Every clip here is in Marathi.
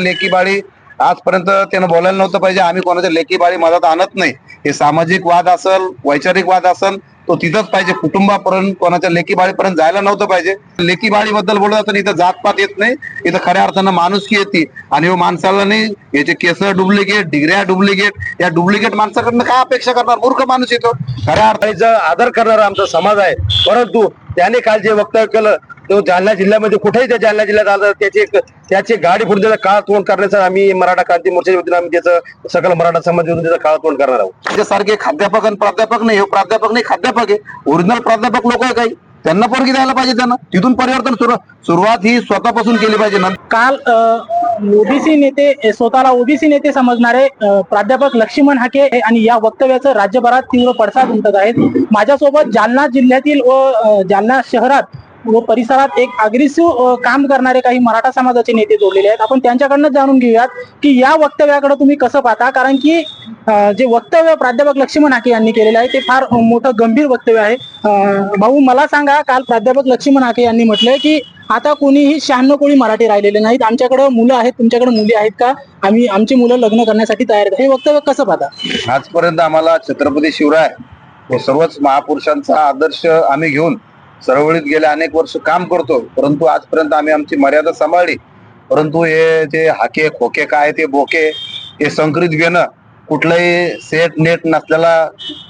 लेकी बाळी आजपर्यंत त्यानं बोलायला नव्हतं पाहिजे. आम्ही कोणाच्या लेकी बाळी मदत आणत नाही. हे सामाजिक वाद असल वैचारिक वाद असल तो तिथंच पाहिजे. कुटुंबापर्यंत कोणाच्या लेकी बाळीपर्यंत जायला नव्हतं पाहिजे. लेकी बाळी बद्दल बोलत असताना इथं जातपात येत नाही. इथं खऱ्या अर्थानं माणुसकी येते. आणि हो माणसाला नाही याचे केस डुप्लिकेट डिग्र्या डुप्लिकेट. या डुप्लिकेट माणसाकडनं काय अपेक्षा करणार? मूर्ख माणूस येतो. खऱ्या अर्थ आदर करणारा आमचा समाज आहे. परंतु त्याने काल जे वक्तव्य केलं तो जालना जिल्ह्यामध्ये कुठेही त्या जालना जिल्ह्यात आलं त्याची एक त्याची गाडी पुढे त्याचा काळ तोंड करण्याचा आम्ही मराठा क्रांती मोर्चाच्या वतीने आम्ही त्याचं सकल मराठा समाज त्याचा काळ तोंड करणार आहोत. त्याच्यासारखे प्राध्यापक आणि प्राध्यापक नाही हे प्राध्यापक नाही प्राध्यापक आहे. ओरिजिनल प्राध्यापक लोक आहे काही. त्यांना पोरगी द्यायला पाहिजे त्यांना. तिथून परिवर्तन सुरू सुरुवात ही स्वतःपासून केली पाहिजे नंतर काल ओबीसी नेते स्वतःला ओबीसी नेते समजणारे प्राध्यापक लक्ष्मण हाके हे आणि या वक्तव्याचं राज्यभरात तीव्र पडसाद उमटत आहेत. माझ्यासोबत जालना जिल्ह्यातील व जालना शहरात व परिसरात एक अग्रेसिव्ह काम करणारे काही मराठा समाजाचे नेते जोडलेले आहेत. आपण त्यांच्याकडनं जाणून घेऊयात की या वक्तव्याकडे तुम्ही कसं पाहता? कारण की जे वक्तव्य प्राध्यापक लक्ष्मण हाके यांनी केलेलं आहे ते फार मोठं गंभीर वक्तव्य आहे. भाऊ मला सांगा काल प्राध्यापक लक्ष्मण हाके यांनी म्हटलंय की आता कोणीही शहाण्णव कोळी मराठी राहिलेले नाहीत. आमच्याकडे मुलं आहेत तुमच्याकडे मुली आहेत का? आम्ही आमची मुलं लग्न करण्यासाठी तयार आहेत. हे वक्तव्य कसं पाहता? आजपर्यंत आम्हाला छत्रपती शिवराय व सर्वच महापुरुषांचा आदर्श आम्ही घेऊन चळवळीत गेले अनेक वर्ष काम करतो. परंतु आजपर्यंत आम्ही आमची मर्यादा सांभाळली. परंतु हे जे हाके खोके काय ते बोके हे संकरित घेणं कुठलंही सेट नेट नसलेला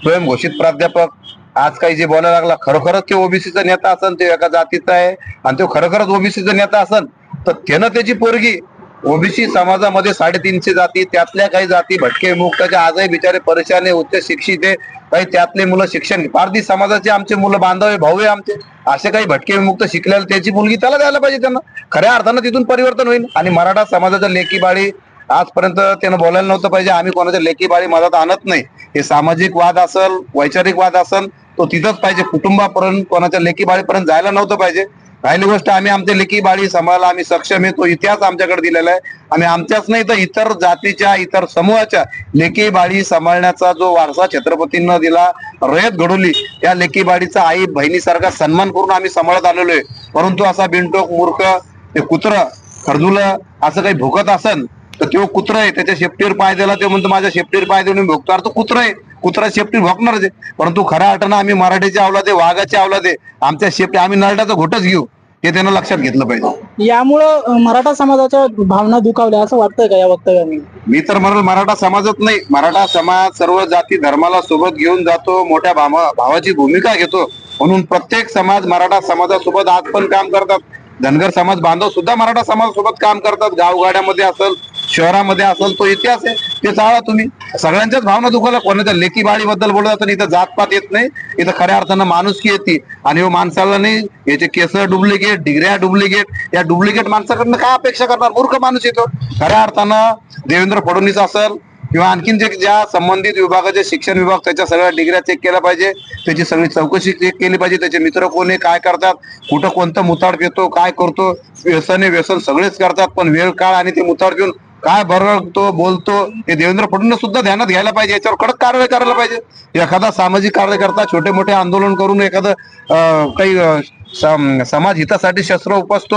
स्वयंघोषित प्राध्यापक आज काही जे बोलायला लागला खरोखरच ते ओबीसीचा नेता असन ते एका जातीचा आहे आणि तो खरोखरच ओबीसीचा नेता असन तर त्यानं त्याची पोरगी ओबीसी समाजामध्ये साडेतीनशे जाती त्यातल्या काही जाती भटके मुक्ताचे आजही बिचारे परेशान आहे उच्च शिक्षित आहे काही त्यातले मुलं शिक्षण पारधी समाजाचे आमचे मुलं बांधव आहे भाऊ आहे आमचे. असे काही भटके मुक्त शिकलेले त्याची मुलगी त्याला द्यायला पाहिजे त्यांना. खऱ्या अर्थानं तिथून परिवर्तन होईल. आणि मराठा समाजाच्या लेखी बाळी आजपर्यंत त्यानं बोलायला नव्हतं पाहिजे. आम्ही कोणाच्या लेखी बाळी मदत आणत नाही. हे सामाजिक वाद असल वैचारिक वाद असल तो तिथंच पाहिजे. कुटुंबापर्यंत कोणाच्या लेखी बाळीपर्यंत जायला नव्हतं पाहिजे. राहिली गोष्ट आम्ही आमच्या लेकी बाळी सांभाळायला आम्ही सक्षम आहे तो इतिहास आमच्याकडे दिलेला आहे. आम्ही आमच्याच नाही तर इतर जातीच्या इतर समूहाच्या लेखी बाळी सांभाळण्याचा जो वारसा छत्रपतींना दिला रयत घडवली त्या लेखी बाळीचा आई बहिणीसारखा सन्मान करून आम्ही सांभाळत आलेलो आहे. परंतु असा बिनटोक मूर्ख ते कुत्र खरजुल असं काही भुकत असन तर तो कुत्र आहे त्याच्या शेपटीवर पाय दिला तो म्हणतो माझ्या शेपटीवर पाय देऊन मी भोगतो. तो कुत्र आहे. कुत्रा शेपटी भोगणारच आहे. परंतु खऱ्या अर्थानं आम्ही मराठीचे आवलाद आहे वाघाचे आवलाद आहे. आमच्या शेपटी आम्ही नरड्याचा घोटच घेऊ. हे त्यांना लक्षात घेतलं पाहिजे. यामुळं मराठा समाजाच्या भावना दुखावल्या असं वाटतंय का या वक्तव्याने? मी तर म्हणाल मराठा समाजात नाही. मराठा समाज सर्व जाती धर्माला सोबत घेऊन जातो मोठ्या भावा- भावाची भूमिका घेतो. म्हणून प्रत्येक समाज मराठा समाजासोबत आज पण काम करतात. धनगर समाज बांधव सुद्धा मराठा समाजासोबत काम करतात. गावगाड्यामध्ये असेल शहरामध्ये असेल तो इतिहास आहे ते चाळा तुम्ही. सगळ्यांच्याच भावना दुखाला कोणाच्या लेकी बाळी बद्दल बोलत असताना इथं जातपात येत नाही. इथं खऱ्या अर्थानं माणुसकी येते. आणि हो माणसाला नाही याचे केस डुप्लिकेट डिग्र्या डुप्लिकेट. या डुप्लिकेट माणसाकडनं काय अपेक्षा करणार? मूर्ख माणूस येतो. खऱ्या अर्थानं देवेंद्र फडणवीस असेल किंवा आणखीन जे ज्या संबंधित विभागाचे शिक्षण विभाग त्याच्या सगळ्या डिग्र्या चेक केल्या पाहिजे. त्याची सगळी चौकशी चेक केली पाहिजे. त्याचे मित्र कोण आहे? काय करतात? कुठं कोणतं मुताड पितो काय करतो? व्यसन व्यसन सगळेच करतात. पण वेळ काळ आणि ते मुताड पिऊन काय बरळतो बोलतो हे देवेंद्र फडणवीस सुद्धा ध्यानात घ्यायला पाहिजे याच्यावर कडक कारवाई करायला पाहिजे. एखादा सामाजिक कार्यकर्ता छोटे मोठे आंदोलन करून एखादं अं, काही समाज हितासाठी शस्त्र उपसतो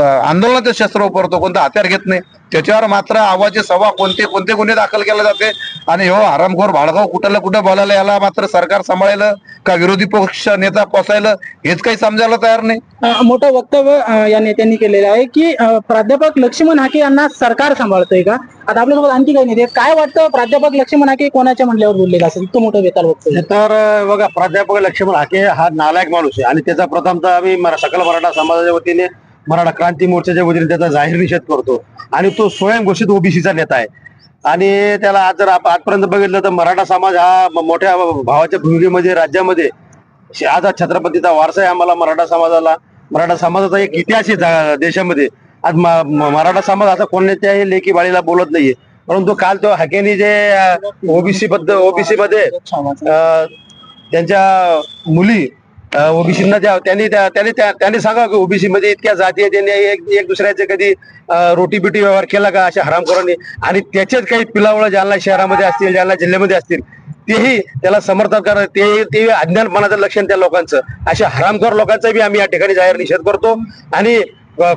आंदोलनाचं शस्त्र उपरतो कोणतं हत्यार घेत नाही. त्याच्यावर मात्र आवाजे सभा कोणते कोणते गुन्हे दाखल केले जाते आणि हो हरामखोर भाडगाव कुठलं कुठं बोलायला याला मात्र सरकार सांभाळायला का विरोधी पक्ष नेता पोसायला हेच काही समजायला तयार नाही. मोठं वक्तव्य या नेत्यांनी केलेलं आहे की प्राध्यापक लक्ष्मण हाके यांना सरकार सांभाळतंय का? आता आपल्यासोबत आणखी काही नेते. काय वाटतं प्राध्यापक लक्ष्मण हाके कोणाच्या म्हणल्यावर बोललेलं असेल इतकं मोठं बेताल वक्तव्य. तर बघा प्राध्यापक लक्ष्मण हाके हा नालायक माणूस आहे. आणि त्याचा प्रथमतः आम्ही मरा- सकल मराठा समाजाच्या वतीने मराठा क्रांती मोर्चाच्या वतीने त्याचा जाहीर निषेध करतो. आणि तो स्वयंघोषित ओबीसीचा नेता आहे. आणि त्याला आज जर आजपर्यंत बघितलं तर मराठा समाज हा मोठ्या भावाच्या भूमिकेमध्ये राज्यामध्ये आज हा छत्रपतीचा वारसा आहे आम्हाला मराठा समाजाला. मराठा समाजाचा एक इतिहास आहे देशामध्ये. आज मराठा समाज असा कोणत्याही लेखी बाळीला बोलत नाहीये. परंतु काल तो हाकेनी जे ओबीसी बद्दल ओबीसी मध्ये त्यांच्या मुली ओबीसींना त्या त्यांनी त्या- त्यांनी त्या- त्यांनी सांगा की ओबीसी मध्ये इतक्या जाती आहेत त्यांनी एक एक दुसऱ्याचे कधी रोटी बिटी व्यवहार केला का अशा हरामखोरांनी? आणि त्याचेच काही पिलावळ जालना शहरामध्ये असतील जालना जिल्ह्यामध्ये असतील तेही त्याला समर्थन करत ते ते अज्ञानपणाचं लक्षण त्या लोकांचं. अशा हरामखोर लोकांचा बी आम्ही या ठिकाणी जाहीर निषेध करतो. आणि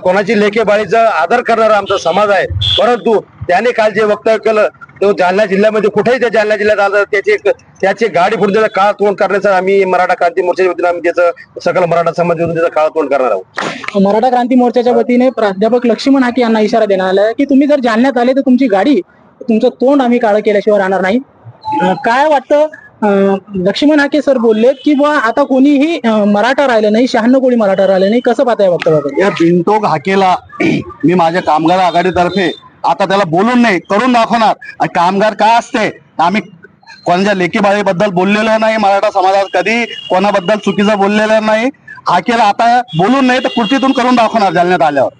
कोणाची लेखे बाळीचा आदर करणारा आमचा समाज आहे. परंतु त्याने काल जे वक्तव्य केलं तो जालना जिल्ह्यामध्ये कुठेही त्या जालना जिल्ह्यात आलं त्याची एक त्याची गाडी पुढे त्याचा काळ तोंड करण्याचा आम्ही मराठा क्रांती मोर्चाच्या वतीने आम्ही त्याचं सकल मराठा समाज त्याचा काळ तोंड करणार आहोत. मराठा क्रांती मोर्चाच्या वतीने प्राध्यापक लक्ष्मण हाके यांना इशारा देण्यात आला आहे की तुम्ही जर जालन्यात आले तर तुमची गाडी तुमचं तोंड आम्ही काळं केल्याशिवाय राहणार नाही. काय वाटतं? लक्ष्मण हाके सर बोलले की बुवा आता कोणीही मराठा राहिलं नाही शहाण्णव कोणी मराठा राहिलं नाही. कसं पाहताय वक्तव्याकडे या बिनटोक हाकेला मी माझ्या कामगार आघाडीतर्फे आता त्याला बोलून नाही करून दाखवणार. आणि कामगार काय असते आम्ही कोणाच्या लेखीबाळीबद्दल बोललेलो नाही मराठा समाजात कधी कोणाबद्दल चुकीचं बोललेलं नाही. हाकेला आता बोलून नाही तर कृतीतून करून दाखवणार जालन्यात आल्यावर.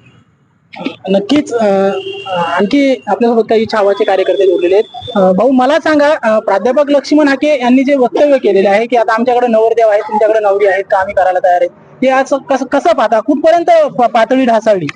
नक्कीच आणखी आपल्यासोबत काही छावाचे कार्यकर्ते जोडलेले आहेत. भाऊ मला सांगा प्राध्यापक लक्ष्मण हाके यांनी जे वक्तव्य केलेले आहे की आता आमच्याकडे नवरदेव आहे तुमच्याकडे नवरी आहेत का आम्ही करायला तयार आहेत. ते असं कसं कसं पाहता? कुठपर्यंत पातळी ढासळली?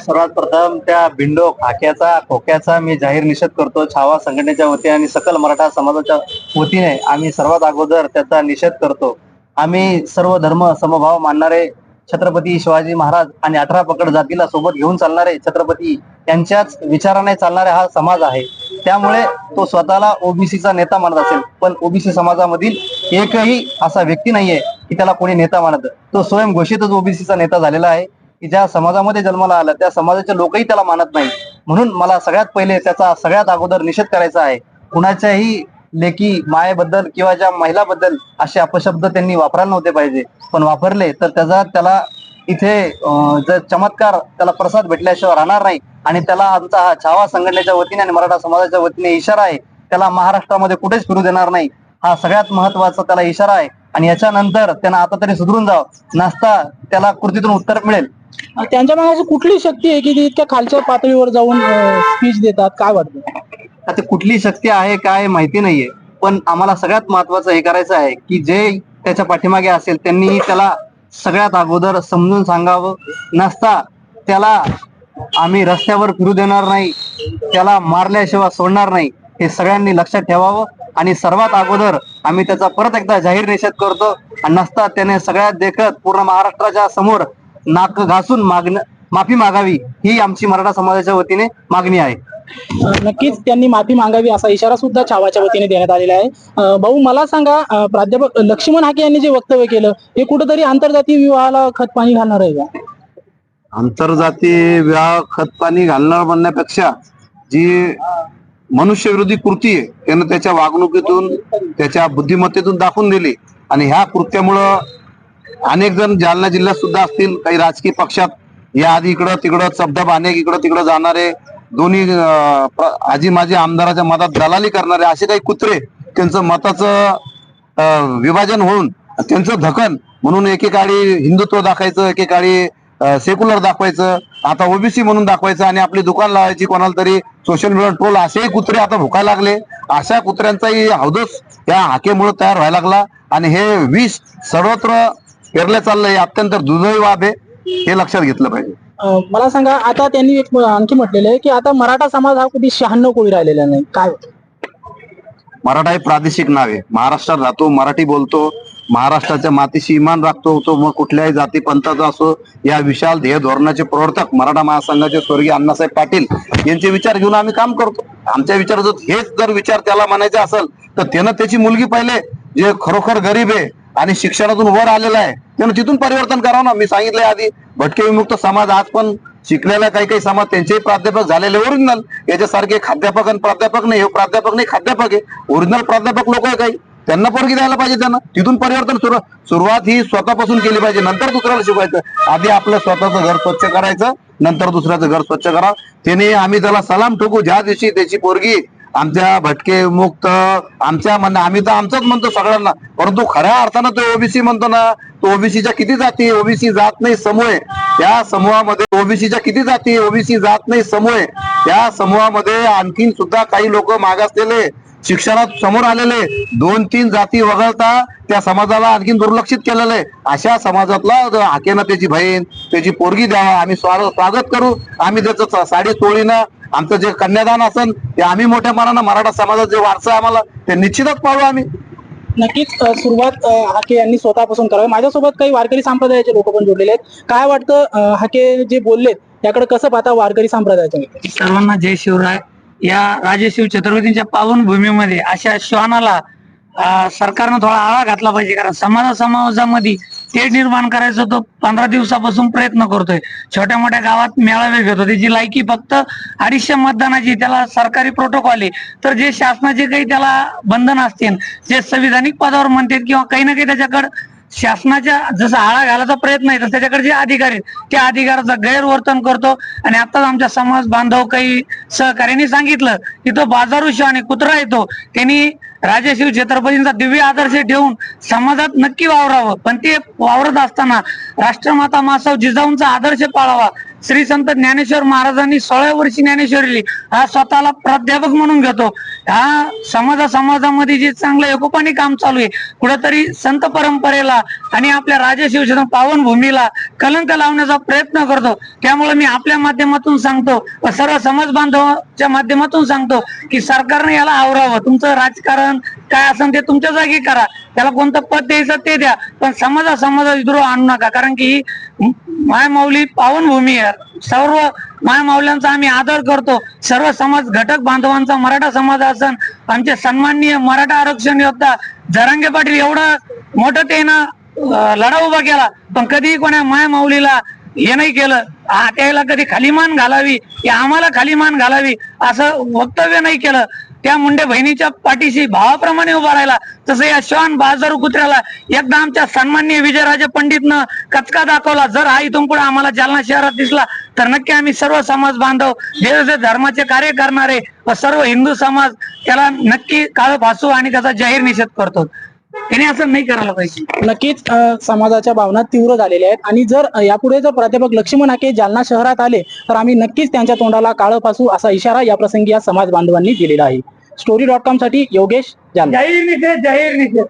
सर्वात प्रथम त्या बिंडो खाक्याचा खोक्याचा मी जाहीर निषेध करतो. छावा संघटनेच्या वतीने आणि सकल मराठा समाजाच्या वतीने आम्ही सर्वात अगोदर त्याचा निषेध करतो. आम्ही सर्व धर्म समभाव मानणारे छत्रपती शिवाजी महाराज आणि अठरा पकड जातीला सोबत घेऊन चालणारे छत्रपती यांच्याच विचाराने चालणारा हा समाज आहे. त्यामुळे तो स्वतःला ओबीसीचा नेता मानत असेल पण ओबीसी समाजामधील एकही असा व्यक्ती नाहीये की त्याला कोणी नेता मानत. तो स्वयं घोषितच ओबीसीचा नेता झालेला आहे की ज्या समाजामध्ये जन्माला आला त्या समाजाचे लोकही त्याला मानत नाही. म्हणून मला सगळ्यात पहिले त्याचा सगळ्यात अगोदर निषेध करायचा आहे. कुणाच्याही लेकी मायेबद्दल किंवा ज्या महिलाबद्दल असे अपशब्द त्यांनी वापरायला नव्हते पाहिजे. पण वापरले तर त्याचा त्याला इथे जर चमत्कार त्याला प्रसाद भेटल्याशिवाय राहणार नाही. आणि त्याला आमचा हा छावा संघटनेच्या वतीने आणि मराठा समाजाच्या वतीने इशारा आहे. त्याला महाराष्ट्रामध्ये कुठेच फिरू देणार नाही. हा सगळ्यात महत्त्वाचा त्याला इशारा आहे. आणि याच्यानंतर त्यांना आता तरी सुधरून जावं. नसता त्याला कृतीतून उत्तर मिळेल. त्यांच्या मागे अशी कुठली शक्ती आहे की इतक्या खालच्या पातळीवर जाऊन स्पीच देतात? काय वाटतं? आता कुठली शक्ती आहे काय माहिती नाहीये. पण आम्हाला सगळ्यात महत्वाचं हे करायचं आहे की जे त्याच्या पाठीमागे असेल त्यांनी त्याला सगळ्यात अगोदर समजून सांगावं. नसता त्याला आम्ही रस्त्यावर फिरू देणार नाही त्याला मारल्याशिवाय सोडणार नाही हे सगळ्यांनी लक्षात ठेवावं. आणि सर्वात अगोदर आम्ही त्याचा परत एकदा जाहीर निषेध करतो आणि नसता त्याने सगळ्यात देखत पूर्ण महाराष्ट्राच्या समोर नाक घासून मागणं माफी मागावी ही आमची मराठा समाजाच्या वतीने मागणी आहे. नक्कीच त्यांनी माफी मागावी असा इशारा सुद्धा छावाच्या वतीने देण्यात आलेला आहे. भाऊ मला सांगा प्राध्यापक लक्ष्मण हाके यांनी जे वक्तव्य केलं हे कुठेतरी आंतरजातीय विवाहाला खत पाणी घालणार आहे का? आंतरजातीय विवाह खतपाणी घालणार म्हणण्यापेक्षा जी मनुष्यविरोधी कृती आहे त्यानं त्याच्या वागणुकीतून त्याच्या बुद्धिमत्तेतून दाखवून दिली. आणि ह्या कृत्यामुळं अनेक जण जालना जिल्ह्यात सुद्धा असतील. काही राजकीय पक्षात या आधी इकडं तिकडं चबधब अनेक इकडं तिकडं जाणारे दोन्ही आजी माजी आमदाराच्या मतात दलाली करणारे असे काही कुत्रे त्यांचं मताचं विभाजन होऊन त्यांचं धकन म्हणून एकेकाळी हिंदुत्व दाखवायचं एकेकाळी सेक्युलर दाखवायचं आता ओबीसी म्हणून दाखवायचं आणि आपली दुकान लावायची कोणाला तरी सोशल मीडिया ट्रोल असेही कुत्रे आता भुकायला लागले. अशा कुत्र्यांचाही हौदस या हाकेमुळे तयार व्हायला लागला आणि हे विष सर्वत्र पेरलं चाललंय. हे अत्यंत दुर्दैव बाब आहे. हे लक्षात घेतलं पाहिजे. अं, मला सांगा आता त्यांनी एक आणखी म्हटलेलं आहे की आता मराठा समाज हा कधी शहाण्णव कोळी राहिलेला नाही. काय मराठा हे प्रादेशिक नाव आहे. महाराष्ट्रात राहतो मराठी बोलतो महाराष्ट्राच्या मातीशी इमान राखतो तो मग कुठल्याही जाती पंथाचा असो या विशाल ध्येय धोरणाचे प्रवर्तक मराठा महासंघाचे स्वर्गीय अण्णासाहेब पाटील यांचे विचार घेऊन आम्ही काम करतो. आमच्या विचाराचं हेच जर विचार त्याला म्हणायचे असेल तर त्यानं त्याची मुलगी पहिले जे खरोखर गरीब आहे आणि शिक्षणातून वर आलेला आहे त्यानं तिथून परिवर्तन करावं ना? मी सांगितलंय आधी. भटके विमुक्त समाज आज पण शिकलेला काही काही समाज त्यांचेही प्राध्यापक झालेले ओरिजिनल याच्यासारखे खाद्यापक आणि प्राध्यापक नाही हे प्राध्यापक नाही खाद्यापक आहे. ओरिजिनल प्राध्यापक लोक आहे काही. त्यांना पोरगी द्यायला पाहिजे त्यांना. तिथून परिवर्तन सुरू सुरुवात ही स्वतःपासून केली पाहिजे. नंतर दुसऱ्याला शिकवायचं. आधी आपलं स्वतःचं घर स्वच्छ करायचं नंतर दुसऱ्याचं घर स्वच्छ करा त्याने आम्ही त्याला सलाम ठोकू. ज्या दिवशी त्याची पोरगी आमच्या भटके मुक्त आमच्या म्हणणं आम्ही तर आमचंच म्हणतो सगळ्यांना. परंतु खऱ्या अर्थानं तो ओबीसी म्हणतो ना तो ओबीसीच्या किती जाती ओबीसी जात नाही समूह त्या समूहामध्ये ओबीसीच्या किती जाती ओबीसी जात नाही समूह त्या समूहामध्ये आणखीन सुद्धा काही लोक मागासलेले शिक्षणात समोर आलेले दोन तीन जाती वगळता त्या समाजाला आणखीन दुर्लक्षित केलेलं. आहे अशा समाजातला हाकेनं त्याची बहीण त्याची पोरगी द्यावा आम्ही स्वागत करू. आम्ही त्याचं साडी चोळीनं आमचं जे कन्यादान असेल ते आम्ही मोठ्या मनानं मराठा समाजाचं जे वारसा आहे आम्हाला ते निश्चितच पाळू आम्ही. नक्कीच सुरुवात हाके यांनी स्वतःपासून करावी. माझ्यासोबत काही वारकरी संप्रदायाचे लोक पण जोडलेले आहेत. काय वाटतं हाके जे बोललेत त्याकडे कसं पाहता वारकरी संप्रदायाच्या सर्वांना जय शिवराय. या राजेशिव छत्रपतींच्या पावन भूमीमध्ये अशा श्वानाला सरकारनं थोडा आळा घातला पाहिजे. कारण समाजा समाजामध्ये ते निर्माण करायचं तो पंधरा दिवसापासून प्रयत्न करतोय. छोट्या मोठ्या गावात मेळावे घेतो. त्याची लायकी फक्त अडीचशे मतदानाची त्याला सरकारी प्रोटोकॉल आहे. तर जे शासनाचे काही त्याला बंधन असतील जे संविधानिक पदावर म्हणतात किंवा काही ना काही त्याच्याकडे शासनाच्या जसं आळा घालायचा प्रयत्न आहे तर त्याच्याकडे जे अधिकारी आहेत, त्या अधिकाराचं गैरवर्तन करतो. आणि आताच आमच्या समाज बांधव काही सहकार्याने सांगितलं की तो बाजारू आणि कुत्रा येतो त्यांनी राजेशिव छत्रपतींचा दिव्य आदर्श ठेवून समाजात नक्की वावरावं. पण ते वावरत असताना राष्ट्रमाता मासाव जिजाऊंचा आदर्श पाळावा श्री संत ज्ञानेश्वर महाराजांनी सोळा वर्षी ज्ञानेश्वरी हा स्वतःला प्राध्यापक म्हणून घेतो. हा समाजा समाजामध्ये जे चांगलं एकोपाने काम चालू आहे कुठेतरी संत परंपरेला आणि आपल्या राजशिवच्या पावन भूमीला कलंक लावण्याचा प्रयत्न करतो. त्यामुळे मी आपल्या माध्यमातून सांगतो सर्व समाज बांधवाच्या माध्यमातून सांगतो की सरकारने याला आवरावं. तुमचं राजकारण काय असेल ते तुमच्या जागी करा. त्याला कोणतं पद द्यायचं ते द्या. पण समाजा समाजा विद्रोह आणू नका. कारण की माय माऊली पावन भूमी आहे. सर्व माय माऊल्यांचा आम्ही आदर करतो. सर्व समाज घटक बांधवांचा मराठा समाज असन आमचे सन्माननीय मराठा आरक्षण योद्धा जरंगे पाटील एवढं मोठं त्यानं लढा उभा केला. पण कधीही कोणा माय माऊलीला हे नाही केलं. त्याला कधी खालीमान घालावी की आम्हाला खालीमान घालावी असं वक्तव्य नाही केलं. त्या मुंडे बहिणीच्या पाठीशी भावाप्रमाणे उभा राहिला. तसं या श्वान बाजारू कुत्र्याला एकदा आमच्या सन्माननीय विजयराजे पंडितनं कचका दाखवला. जर हा इथून पुढे आम्हाला जालना शहरात दिसला तर नक्की आम्ही सर्व समाज बांधव देव धर्माचे कार्य करणारे व सर्व हिंदू समाज त्याला नक्की काळ फासू आणि त्याचा जाहीर निषेध करतो. त्याने असं नाही करायला पाहिजे. नक्कीच समाजाच्या भावना तीव्र झालेल्या आहेत. आणि जर यापुढे जर प्राध्यापक लक्ष्मण हाके जालना शहरात आले तर आम्ही नक्कीच त्यांच्या तोंडाला काळं फासू असा इशारा या प्रसंगी या समाज बांधवांनी दिलेला आहे. स्टोरी डॉट कॉमसाठी योगेश जालना. जाहीर निषेध जाहीर निषेध.